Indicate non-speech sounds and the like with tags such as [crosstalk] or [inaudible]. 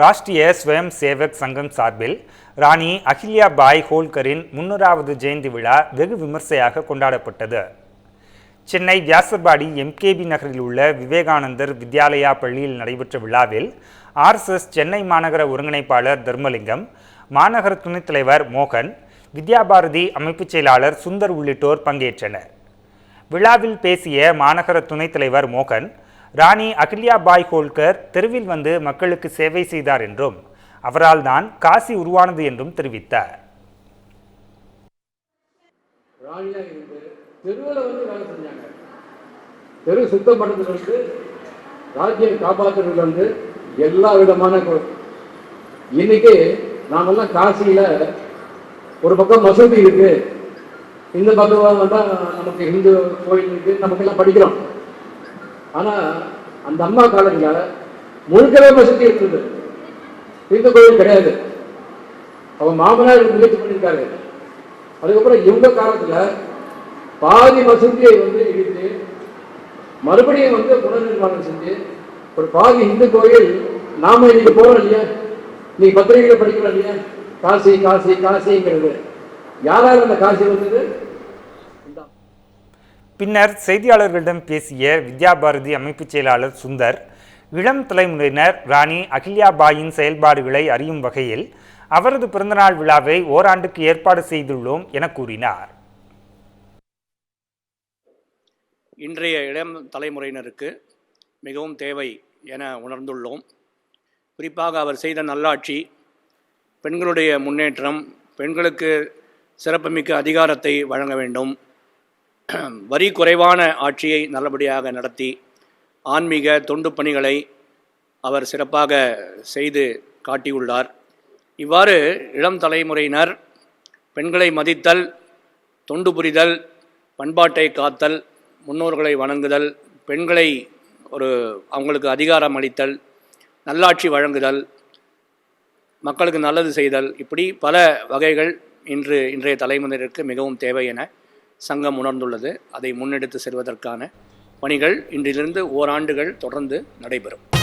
ராஷ்டிரிய ஸ்வயம் சேவக் சங்கம் சார்பில் ராணி அகில்யா பாய் ஹோல்கரின் முன்னூறாவது ஜெயந்தி விழா வெகு விமர்சையாக கொண்டாடப்பட்டது. சென்னை வியாசர்பாடி எம்கேபி நகரில் உள்ள விவேகானந்தர் வித்யாலயா பள்ளியில் நடைபெற்ற விழாவில் ஆர்எஸ்எஸ் சென்னை மாநகர ஒருங்கிணைப்பாளர் தர்மலிங்கம் மாநகர துணைத் தலைவர் மோகன் வித்யாபாரதி அமைப்புச் செயலாளர் சுந்தர் உள்ளிட்டோர் பங்கேற்றனர். விழாவில் பேசிய மாநகர துணைத் தலைவர் மோகன் ராணி அகில்யா பாய் ஹோல்கர் தெருவில் வந்து மக்களுக்கு சேவை செய்தார் என்றும் அவரால் தான் காசி உருவானது என்றும் தெரிவித்தார். வந்து தெரு சுத்தம் ராஜ்யம் காப்பாற்றுறதுல எல்லா விதமான இன்னைக்கு நாமெல்லாம் காசியில ஒரு பக்கம் மசூதி இருக்கு இந்த பக்கம் வந்தா நமக்கு இந்து கோயில் இருக்கு நமக்கெல்லாம் படிக்கிறோம். ஆனால் அந்த அம்மா காலத்தில் முழுக்கவே மசூதி இருந்தது. இந்த கோயில் கிடையாது. அவன் மாமனார் முயற்சி பண்ணியிருக்காரு அதுக்கப்புறம் இவங்க காலத்தில் பாதி மசூதியை வந்து இடித்து மறுபடியும் வந்து புனர்நிர்மாணம் செஞ்சு ஒரு பாதி இந்து கோயில் நாம இன்னைக்கு போகிறோம் இல்லையா? நீ பத்திரிகையில் படிக்கிறோம் இல்லையா? காசி காசி காசிங்கிறது. யாரால் அந்த காசி வந்தது? பின்னர் செய்தியாளர்களிடம் பேசிய வித்யா பாரதி அமைப்புச் செயலாளர் சுந்தர் இளம் தலைமுறையினர் ராணி அகில்யாபாயின் செயல்பாடுகளை அறியும் வகையில் அவரது பிறந்தநாள் விழாவை ஓராண்டுக்கு ஏற்பாடு செய்துள்ளோம் என கூறினார். இன்றைய இளம் தலைமுறையினருக்கு மிகவும் தேவை என உணர்ந்துள்ளோம். குறிப்பாக அவர் செய்த நல்லாட்சி பெண்களுடைய முன்னேற்றம் பெண்களுக்கு சிறப்புமிக்க அதிகாரத்தை வழங்க வேண்டும். [clears throat] வரி குறைவான ஆட்சியை நல்லபடியாக நடத்தி ஆன்மீக தொண்டு பணிகளை அவர் சிறப்பாக செய்து காட்டியுள்ளார். இவ்வாறு இளம் தலைமுறையினர் பெண்களை மதித்தல் தொண்டு புரிதல் பண்பாட்டை காத்தல் முன்னோர்களை வணங்குதல் பெண்களை ஒரு அவங்களுக்கு அதிகாரம் அளித்தல் நல்லாட்சி வழங்குதல் மக்களுக்கு நல்லது செய்தல் இப்படி பல வகைகள் இன்று இன்றைய தலைமுறையினருக்கு மிகவும் தேவை என சங்கம் உணர்ந்துள்ளது. அதை முன்னெடுத்து செல்வதற்கான பணிகள் இன்றிலிருந்து ஓராண்டுகள் தொடர்ந்து நடைபெறும்.